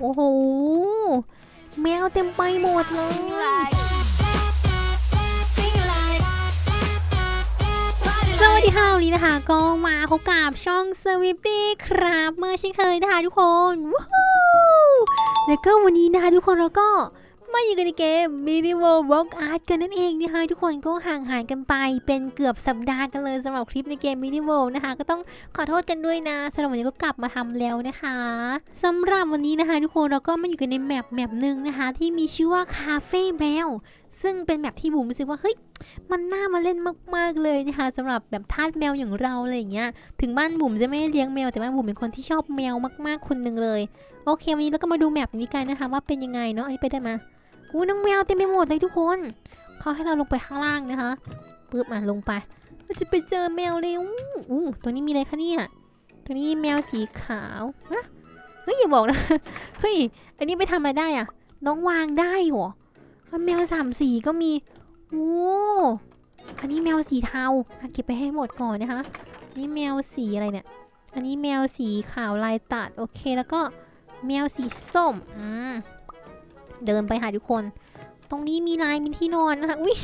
โอ้โห แมวเต็มไปหมดเลยสวัสดีค่ะวันนี้นะคะ ก็มาพบกับช่องสวิปตี้ครับเมื่อเช่นเคยนะคะทุกคน แล้วก็วันนี้นะคะทุกคนเราก็ มาอยู่กันในเกม Minimal Block Art กันนั่นเองนะคะทุกคนก็ห่างหายกันไปเป็นเกือบสัปดาห์กันเลยสำหรับคลิปในเกม Minimal นะคะ ก็ต้องขอโทษกันด้วยนะสำหรับวันนี้ก็กลับมาทำแล้วนะคะสำหรับวันนี้นะคะ ทุกคนเราก็มาอยู่กันในแมปแมปหนึ่งนะคะ ที่มีชื่อว่าคาเฟ่แมวซึ่งเป็นแมปที่บุ๋มรู้สึกว่าเฮ้ยมันน่ามาเล่นมากๆเลยนะคะสำหรับแบบทาสแมวอย่างเราอะไรอย่างเงี้ยถึงบ้านบุ๋มจะไม่เลี้ยงแมวแต่บ้านบุ๋มเป็นคนที่ชอบแมวมาก ๆคนหนึ่งเลย โอเควันนี้เราก็มาดูแมปนี้กันนะคะ ว่าเป็นยังไงเนาะอันนี้ไปได้มา อู้น้องแมวเต็มไปหมดเลยทุกคน เขาให้เราลงไปข้างล่างนะคะปึ๊บอะลงไปเราจะไปเจอแมวเลยอู้อู้ตัวนี้มีอะไรคะเนี่ย ตัวนี้แมวสีขาวฮะเฮ้ยอย่าบอกนะ เฮ้ย อันนี้ไปทำอะไรได้อะน้องวางได้หรอแล้วแมวสามสีก็มี โอ้อันนี้แมวสีเทาเก็บไปให้หมดก่อนนะคะ นี่แมวสีอะไรเนี่ย อันนี้แมวสีขาวลายตัด โอเค แล้วก็แมวสีส้ม อืม เดินไปหาทุกคน ตรงนี้มีลายมีที่นอนนะคะอุ้ย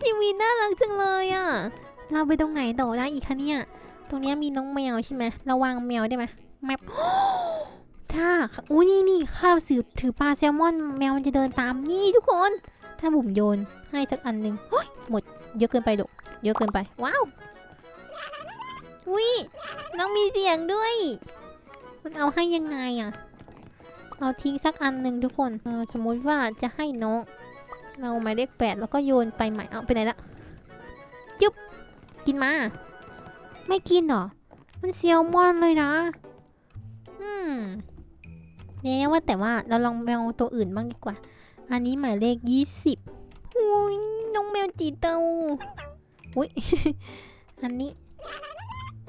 ทีวีน่ารักจังเลยอะ่ะ เราไปตรงไหนต่อได้อีกคะเนี่ย ตรงนี้มีน้องแมวใช่ไหมราวางแมวได้ไหมแมปถ้าอุ้ยนี่นี่ข้าวสืบถือปลาแซลมอน แมวมันจะเดินตามนี่ทุกคน ถ้าบุ๋มโยนให้สักอันหนึ่งเฮ้ยหมดเยอะเกินไปดุเยอะเกินไป ว้าววิน้องมีเสียงด้วย มันเอาให้ยังไงอะ เอาทิ้งสักอันหนึ่งทุกคนสมมุติว่าจะให้น้อง เราหมายเลขแปดแล้วก็โยนไปใหม่เอาไปไหนละจุ๊บกินมา ไม่กินหรอ มันเซียวมอนเลยนะ อืมเนี่ยว่าแต่ว่าเราลองแมวตัวอื่นบ้างดีกว่า อันนี้หมายเลขยี่สิบอุ้ยน้องแมวจีเตาอุ้ยอันนี้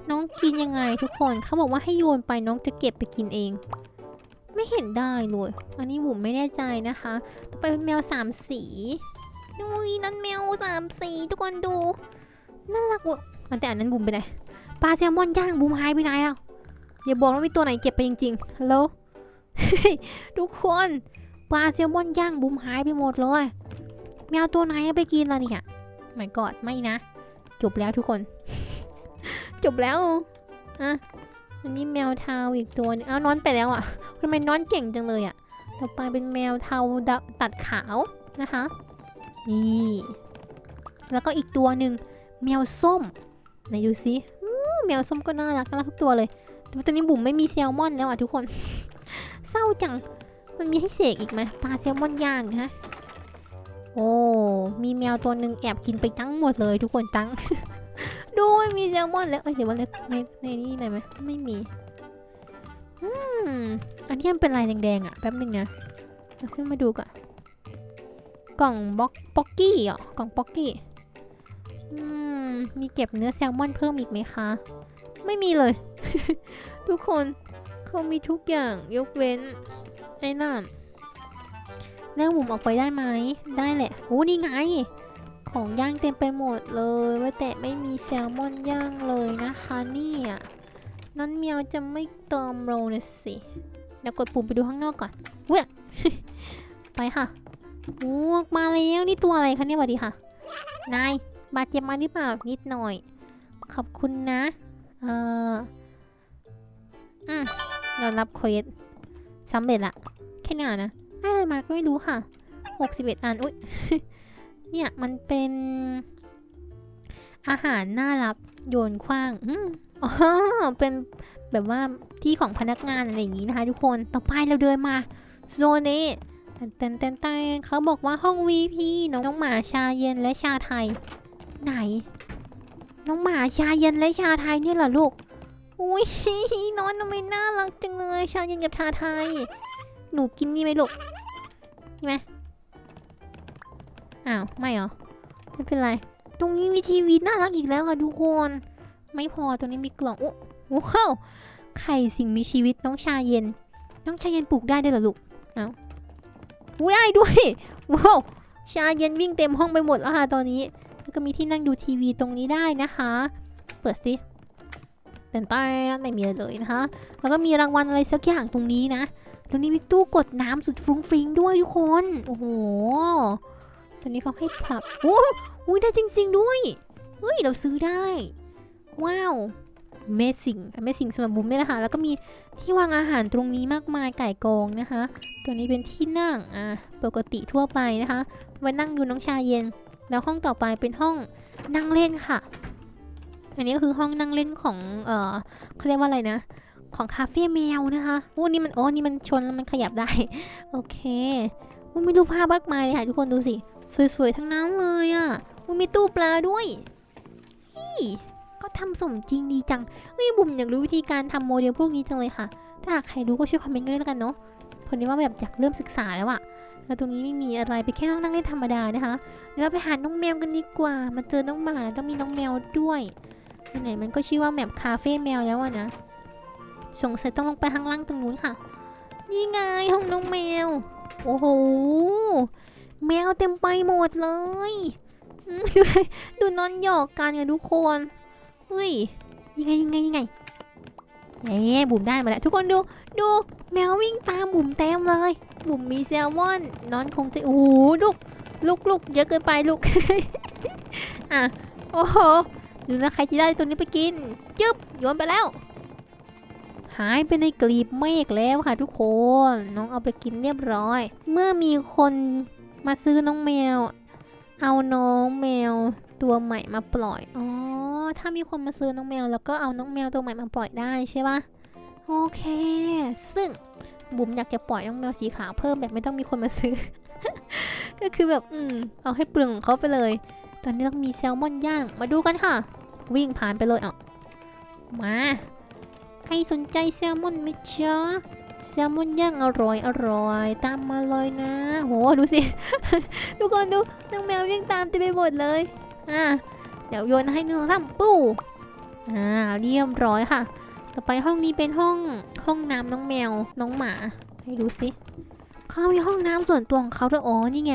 น้องกินยังไงทุกคน เขาบอกว่าให้โยนไปน้องจะเก็บไปกินเอง ไม่เห็นได้เลย อันนี้บุ๋มไม่แน่ใจนะคะ ต่อไปเป็นแมวสามสีอุ้ยนั่นแมวสามสีทุกคนดู น่ารักว่ะอันแต่อันนั้นบุ๋มไปไหน ปลาแซลมอนย่างบุ๋มหายไปไหนอะอย่าบอกว่ามีตัวไหนเก็บไปจริงๆฮัลโหลทุกคนปลาแซลมอนย่างบุ๋มหายไปหมดเลย แมวตัวไหนเอาไปกินละเนี่ยไม่กอดไม่นะ จบแล้วทุกคน จบแล้วอะ อันนี้แมวเทาอีกตัวหนึงเอานอนไปแล้วอะทำไมนอนเก่งจังเลยอะ ต่อไปเป็นแมวเทาดตัดขาวนะคะ นี่ แล้วก็อีกตัวหนึ่งแมวส้มไหนดูสิแมวส้มก็น่ารักน่ารักทุกตัวเลย แต่ตอนนี้บุ๋มไม่มีแซลมอนแล้วอะทุกคน เศร้าจัง มันมีให้เสกอีกไหมปลาแซลมอนย่างนะฮะ โอ้ มีแมวตัวหนึ่งแอบกินไปทั้งหมดเลยทุกคนตั้ง ดูไม่มีแซลมอนแล้วเอ้ยเดี๋ยวว่าในในในนี่หนไหมไม่มีอืมอันนี้มันเป็นลายแดงๆอะแป๊บหนึงนะเอาขึ้นมาดูก่อนกล่องบ็อกป๊อกกี้อะกล่องป๊อกกี้อืมมีเก็บเนื้อแซลมอนเพิ่มอีกไหมคะ ไม่มีเลย ทุกคนเขามีทุกอย่างยกเว้นไอ้นั่นแล้วบุ๋มออกไปได้ไหมได้แหละโอ้นี่ไง ของย่างเต็มไปหมดเลยว่าแต่ไม่มีแซลมอนย่างเลยนะคะเนี่ยนั่นเมียวจะไม่เติมโรนะสิเดี๋ยวกดปุ่มไปดูข้างนอกก่อนเว้ยไปค่ะโอ้มาแล้วนี่ตัวอะไรคะเนี่ยสวัสดีค่ะ นายบาดเจ็บมาหรือเปล่านิดหน่อย ขอบคุณนะ เอออืมเรารับเควสสำเร็จละแค่นี้นะได้อะไรมาก็ไม่รู้ค่ะ 61 อัน อุ้ย เนี่ยมันเป็นอาหารน่ารักโยนคว้างอืมอ๋อเป็นแบบว่าที่ของพนักงานอะไรอย่างนี้นะคะทุกคน ต่อไปเราเดินมาโซนนี้เต้นเต้นเต้นเขาบอกว่าห้อง VP น้องน้องหมาชาเย็นและชาไทย ไหน น้องหมาชาเย็นและชาไทยเนี่ยเหรอลูก อุ้ยน้อนทำไมน่ารักจังเลยชาเย็นกับชาไทย หนูกินนี่ไหมลูกนี่ไหม อ้าว ไม่เหรอ ไม่เป็นไร ตรงนี้มีทีวีน่ารักอีกแล้วค่ะทุกคน ไม่พอตรงนี้มีกล่องโอ้ว้าวไข่สิ่งมีชีวิตน้องชาเย็น น้องชาเย็นปลูกได้ด้วยเหรอลูกเอ้าอู้ได้ด้วยว้าวชาเย็นวิ่งเต็มห้องไปหมดแล้วค่ะตอนนี้แล้วก็มีที่นั่งดูทีวีตรงนี้ได้นะคะ เปิดสิเต้นใต้ไม่มีอะไรเลยนะคะแล้วก็มีรางวัลอะไรสักอย่างตรงนี้นะตรงนี้มีตู้กดน้ำสุดฟรุ้งฟริ้งด้วยทุกคน โอ้โห ตอนนี้เขาให้ปรับโอ้ยได้จริง ๆ ด้วย เฮ้ย เราซื้อได้ ว้าวเมซิ่งเมซิ่งสำหรับบุ้มเนี่ยนะคะ แล้วก็มีที่วางอาหารตรงนี้มากมายไก่กองนะคะ ตัวนี้เป็นที่นั่ง อ่าปกติทั่วไปนะคะไว้นั่งดูน้องชาเย็น แล้วห้องต่อไปเป็นห้องนั่งเล่นค่ะ อันนี้ก็คือห้องนั่งเล่นของ เอ่อเขาเรียกว่าอะไรนะ ของคาเฟ่แมวนะคะโอ้นี่มัน โอ้นี่มันชนแล้วมันขยับได้ โอเคอู้มีรูปภาพมากมายเลยค่ะทุกคนดูสิ สวยๆ ทั้งนั้นเลยอะ่ะอู้มีตู้ปลาด้วยก็ทำสมจริงดีจังเฮ้ยบุ๋มอยากรู้วิธีการทำโมเดลพวกนี้จังเลยค่ะ ถ้าหากใครรู้ก็ช่วยคอมเมนต์กันด้วยแล้วกันเนาะพอดีว่าแบบอยากเริ่มศึกษาแล้วอะแล้วตรงนี้ไม่มีอะไรไปแค่ห้องนั่งเล่นธรรมดานะคะเดี๋ยวเราไปหาน้องแมวกันดีกว่า มาเจอน้องหมาแล้วต้องมีน้องแมวด้วยไหนๆมันก็ชื่อว่าแมปคาเฟ่แมวแล้วอะนะสงสัยต้องลงไปข้างล่างตรงนู้นค่ะ นี่ไงห้องน้องแมว โอ้โห แมวเต็มไปหมดเลย ดูนอนหยอกกันกับทุกคนเฮ้ยยังไงยังไงยังไงเอ๊บุ๋มได้มาแล้วทุกคนดูดูแมววิ่งตามบุ๋มเต็มเลยบุ๋มมีแซลมอนนอนคงจะโอ้โหลูกลูกลูกเยอะเกินไปลูกอะโอ้โหดูนะใครจะได้ตัวนี้ไปกินจึ๊บโยนไปแล้ว หายไปในกลีบเมฆแล้วค่ะทุกคน น้องเอาไปกินเรียบร้อย เมื่อมีคน มาซื้อน้องแมว เอาน้องแมวตัวใหม่มาปล่อย อ๋อ ถ้ามีคนมาซื้อน้องแมว แล้วก็เอาน้องแมวตัวใหม่มาปล่อยได้ใช่ปะโอเค ซึ่งบุ๋มอยากจะปล่อยน้องแมวสีขาวเพิ่มแบบไม่ต้องมีคนมาซื้อ ก็คือแบบ อืม เอาให้เปลืองของเขาไปเลย ตอนนี้ต้องมีแซลมอนย่าง มาดูกันค่ะ วิ่งผ่านไปเลยอะมา ใครสนใจแซลมอนไหมจ๊ะ แซลมอนย่างอร่อยอร่อย ตามมาเลยนะ โหดูสิ ทุกคนดูน้องแมววิ่งตามเต็มไปหมดเลย อะเดี๋ยวโยนให้หนึ่งสองสามปู้อ่าเรียบร้อยค่ะ ต่อไปห้องนี้เป็นห้องห้องน้ำน้องแมวน้องหมา ให้ดูสิเขามีห้องน้ำส่วนตัวของเขาด้วยอ๋อนี่ไง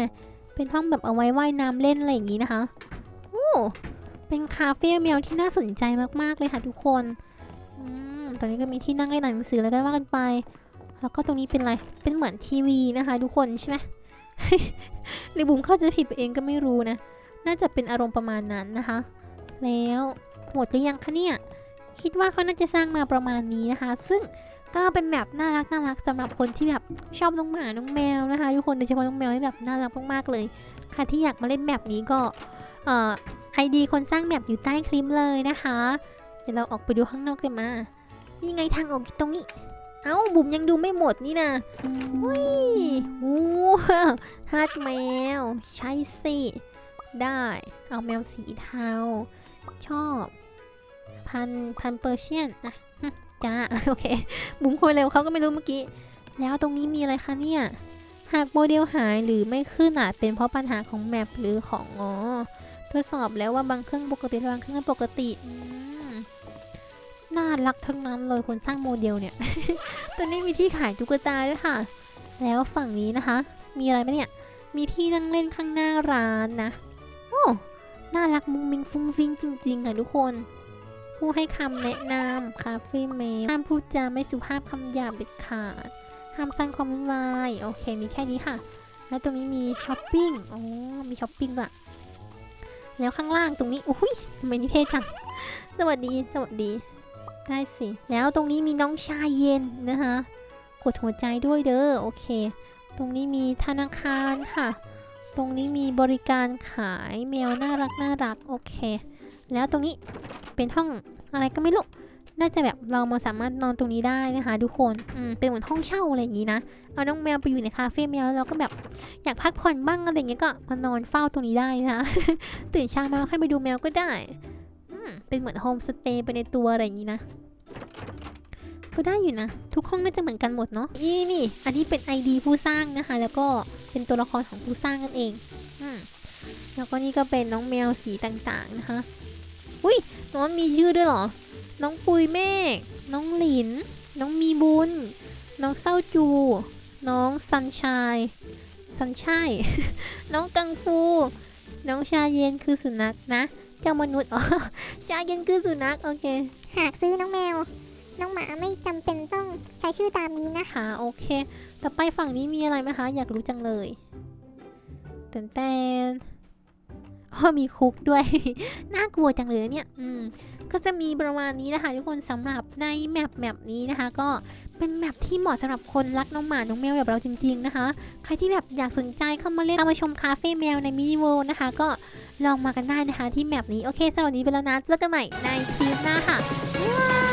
เป็นห้องแบบเอาไว้ว่ายน้ำเล่นอะไรอย่างนี้นะคะโอ้เป็นคาเฟ่แมวที่น่าสนใจมากๆเลยค่ะทุกคน อืม ตอนนี้ก็มีที่นั่งเล่นหนังสือแล้วก็ว่ากันไป แล้วก็ตรงนี้เป็นอะไร เป็นเหมือนทีวีนะคะ ทุกคนใช่ไหมหรือบุ๋มเข้าใจผิดไปเองก็ไม่รู้นะ น่าจะเป็นอารมณ์ประมาณนั้นนะคะ แล้วหมดหรือยังคะเนี่ย คิดว่าเขาน่าจะสร้างมาประมาณนี้นะคะ ซึ่งก็เป็นแบบน่ารักน่ารักสำหรับคนที่แบบชอบน้องหมา น้องแมวนะคะ ทุกคนโดยเฉพาะน้องแมวที่แบบน่ารักมากๆเลย ใครที่อยากมาเล่นแบบนี้ก็เอ่อไอดีคนสร้างแบบอยู่ใต้คลิปเลยนะคะ เดี๋ยวเราออกไปดูข้างนอกกันมา นี่ไงทางออกอยู่ตรงนี้ เอ้าบุ๋มยังดูไม่หมดนี่นะอุ้ยโอ้ฮัดแมว ใช่สิ ได้ เอาแมวสีเทา ชอบ พันพันเปอร์เชียนนะจ้า โอเค บุ๋มคุยเร็วเขาก็ไม่รู้เมื่อกี้ แล้วตรงนี้มีอะไรคะเนี่ย หากโมเดลหายหรือไม่ขึ้นอาจเป็นเพราะปัญหาของแมปหรือของอ๋อทดสอบแล้วว่าบางเครื่องปกติบางเครื่องปกติารักทั้งนั้นเลยคนสร้างโมเดลเนี่ย ตอนนี้มีที่ขายตุ๊กตาด้วยค่ะ แล้วฝั่งนี้นะคะ มีอะไรไหมเนี่ย มีที่นั่งเล่นข้างหน้าร้านนะ โอ้ น่ารักมุงมิงฟุ้งฟิ้งจริงๆค่ะทุกคน ผู้ให้คำแนะนำคาเฟ่เมห้ามพูดจาไม่สุภาพคำหยาบเด็ดขาด ห้ามสร้างความวุ่นวาย โอเค มีแค่นี้ค่ะ แล้วตรงนี้มีช้อปปิ้ง อ๋อ มีช้อปปิ้งด้วยแล้วข้างล่างตรงนี้ อุ้ยทำไมนี่เท่จัง สวัสดี สวัสดี ได้สิ แล้วตรงนี้มีน้องชายเย็นนะคะกดหัวใจด้วยเด้อ โอเค ตรงนี้มีธนาคารค่ะ ตรงนี้มีบริการขายแมวน่ารักน่ารัก โอเค แล้วตรงนี้เป็นห้องอะไรก็ไม่รู้ น่าจะแบบเรามาสามารถนอนตรงนี้ได้นะคะทุกคน อืม เป็นเหมือนห้องเช่าอะไรอย่างนี้นะ เอาน้องแมวไปอยู่ในคาเฟ่แมวแล้วเราก็แบบอยากพักผ่อนบ้างอะไรอย่างเงี้ยก็มานอนเฝ้าตรงนี้ได้นะ ตื่นเช้ามาค่อยไปดูแมวก็ได้ เป็นเหมือนโฮมสเตย์ไปในตัวอะไรอย่างนี้นะก็ได้อยู่นะ ทุกห้องน่าจะเหมือนกันหมดเนาะนี่นี่อันนี้เป็น ID ผู้สร้างนะคะ แล้วก็เป็นตัวละครของผู้สร้างกันเองอืมแล้วก็นี่ก็เป็นน้องแมวสีต่างๆนะคะอุ้ยน้องมีชื่อด้วยเหรอ น้องปุยเมฆน้องหลิน น้องมีบุญ น้องเศร้าจู น้องซันชายซันชัยน้องกังฟู น้องชาเย็นคือสุนัขนะ เจ้ามนุษย์อ๋อชาเย็นคือสุนัขโอเค หากซื้อน้องแมว น้องหมาไม่จำเป็นต้องใช้ชื่อตามนี้นะค่ะโอเค ต่อไปฝั่งนี้มีอะไรไหมคะ อยากรู้จังเลยแตนแตนอ๋ อมีคุกด้วย น่ากลัวจังเลยเนี่ยอืมก็จะมีประมาณนี้นะคะทุกคนสำหรับในแมปแมปนี้นะคะ ก็เป็นแมปที่เหมาะสำหรับคนรักน้องหมา น้องแมวแบบเราจริง ๆนะคะ ใครที่แบบอยากสนใจเข้ามาเล่นเอามาชมคาเฟ่แมวในมินิเวิลนะคะ ก็ลองมากันได้นะคะที่แมปนี้ โอเคสำหรับนนี้ไปแล้วนะเจอกันใหม่ในคลิปหน้าค่ะบ๊ายบาย